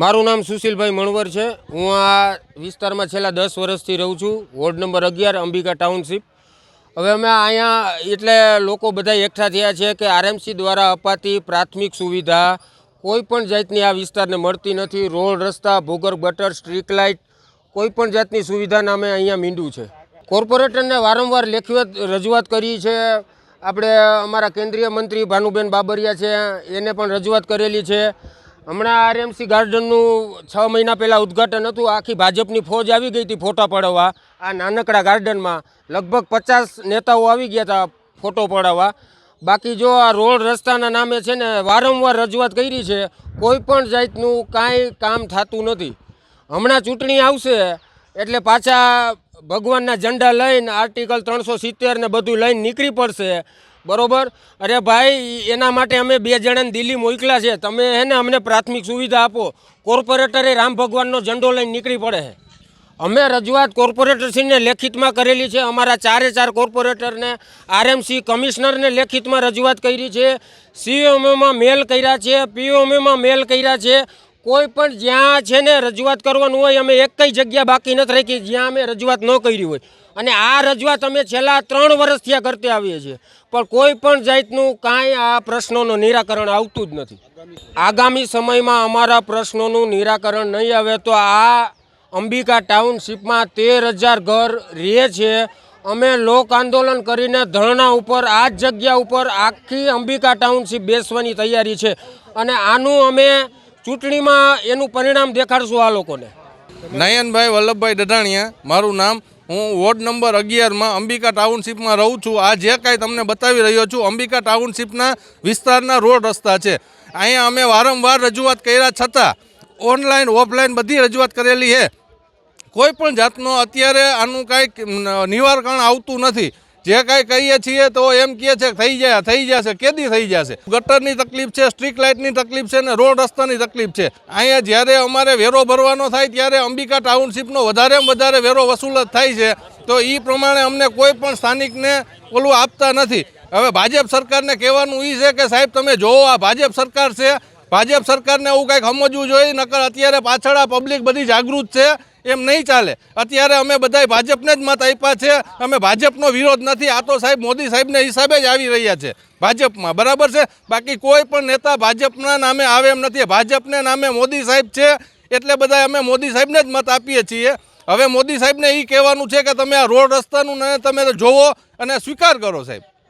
મારું નામ સુશીલભાઈ મણવર છે. હું આ વિસ્તારમાં છેલ્લા દસ વર્ષથી રહું છું. વોર્ડ નંબર અગિયાર, અંબિકા ટાઉનશીપ. હવે અમે અહીંયા એટલે લોકો બધા એકઠા થયા છે કે આરએમસી દ્વારા અપાતી પ્રાથમિક સુવિધા કોઈ પણ જાતની આ વિસ્તારને મળતી નથી. રોડ, રસ્તા, ભૂગર્ભ, ગટર, સ્ટ્રીટ લાઇટ કોઈ પણ જાતની સુવિધા નામે અહીંયા મીંડું છે. કોર્પોરેટરને વારંવાર લેખિત રજૂઆત કરી છે. આપણે અમારા કેન્દ્રીય મંત્રી ભાનુબેન બાબરિયા છે. એને પણ રજૂઆત કરેલી છે. હમણાં આરએમસી ગાર્ડનનું છ મહિના પહેલાં ઉદ્ઘાટન હતું. આખી ભાજપની ફોજ આવી ગઈ હતી ફોટા પડાવવા. આ નાનકડા ગાર્ડનમાં લગભગ પચાસ નેતાઓ આવી ગયા હતા ફોટો પડાવવા. બાકી જો આ રોડ રસ્તાના નામે છે ને વારંવાર રજૂઆત કરી છે, કોઈ પણ જાતનું કાંઈ કામ થતું નથી. હમણાં ચૂંટણી આવશે એટલે પાછા ભગવાનના ઝંડા લઈને આર્ટિકલ ત્રણસો સિત્તેર ને બધું લઈને નીકળી પડશે. બરોબર? અરે ભાઈ, એના માટે અમે બે જણાને દિલ્હી મોકલા છે. તમે હે ને અમને પ્રાથમિક સુવિધા આપો. કોર્પોરેટરે રામ ભગવાનનો ઝંડો લઈને નીકળી પડે છે અમે રજૂઆત કોર્પોરેટરશ્રીને લેખિતમાં કરેલી છે. અમારા ચારે ચાર કોર્પોરેટરને, આરએમસી કમિશનરને લેખિતમાં રજૂઆત કરી છે. સીએમઓમાં મેલ કર્યા છે. પીઓએમમાં મેલ કર્યા છે. કોઈ પણ જ્યાં છે ને રજૂઆત કરવાનું હોય, અમે એક કઈ જગ્યા બાકી નથી રાખી, જ્યાં અમે રજૂઆત ન કરી હોય. અને આ રજૂઆત અમે છેલ્લા ત્રણ વર્ષ થયા કરતા આવીએ છીએ. પણ કોઈ પણ જાતનું કાંઈ આ પ્રશ્નોનું નિરાકરણ આવતું જ નથી. આગામી સમયમાં અમારા પ્રશ્નોનું નિરાકરણ નહીં આવે તો આ અંબિકા ટાઉનશીપમાં તેર હજાર ઘર રહે છે. અમે લોક આંદોલન કરીને ધરણા ઉપર, આ જગ્યા ઉપર આખી અંબિકા ટાઉનશીપ બેસવાની તૈયારી છે. અને આનું અમે ચૂંટણીમાં એનું પરિણામ દેખાડશું આ લોકોને. નયનભાઈ વલ્લભભાઈ દઢાણીયા, મારું નામ, હું વોર્ડ નંબર અગિયારમાં અંબિકા ટાઉનશીપમાં રહું છું. આ જે કાંઈ તમને બતાવી રહ્યો છું, અંબિકા ટાઉનશીપના વિસ્તારના રોડ રસ્તા છે. અહીંયા અમે વારંવાર રજૂઆત કર્યા છતાં, ઓનલાઈન, ઓફલાઈન બધી રજૂઆત કરેલી છે. કોઈ પણ જાતનો અત્યારે આનું કાંઈક નિવારણ આવતું નથી. જે કાંઈ કહીએ છીએ તો એમ કહે છે, થઈ જાય, થઈ જશે. કેદી થઈ જશે? ગટરની તકલીફ છે, સ્ટ્રીટ લાઇટની તકલીફ છે ને રોડ રસ્તાની તકલીફ છે. અહીંયા જ્યારે અમારે વેરો ભરવાનો થાય ત્યારે અંબિકા ટાઉનશીપનો વધારેમાં વધારે વેરો વસૂલત થાય છે. તો એ પ્રમાણે અમને કોઈ પણ સ્થાનિકને ઓલું આપતા નથી. હવે ભાજપ સરકારને કહેવાનું એ છે કે, સાહેબ, તમે જોવો, આ ભાજપ સરકાર છે. ભાજપ સરકારને એવું કંઈક સમજવું જોઈએ, નકર અત્યારે પાછળ આ પબ્લિક બધી જાગૃત છે. એમ નહીં ચાલે. અત્યારે અમે બધાય ભાજપને જ મત આપ્યા છે. અમે ભાજપનો વિરોધ નથી. આ તો સાહેબ મોદી સાહેબને હિસાબે જ આવી રહ્યા છે ભાજપમાં. બરાબર છે? બાકી કોઈ પણ નેતા ભાજપના નામે આવે એમ નથી. ભાજપને નામે મોદી સાહેબ છે એટલે બધા અમે મોદી સાહેબને જ મત આપીએ છીએ. હવે મોદી સાહેબને એ કહેવાનું છે કે તમે આ રોડ રસ્તાનું તમે જોવો અને સ્વીકાર કરો સાહેબ.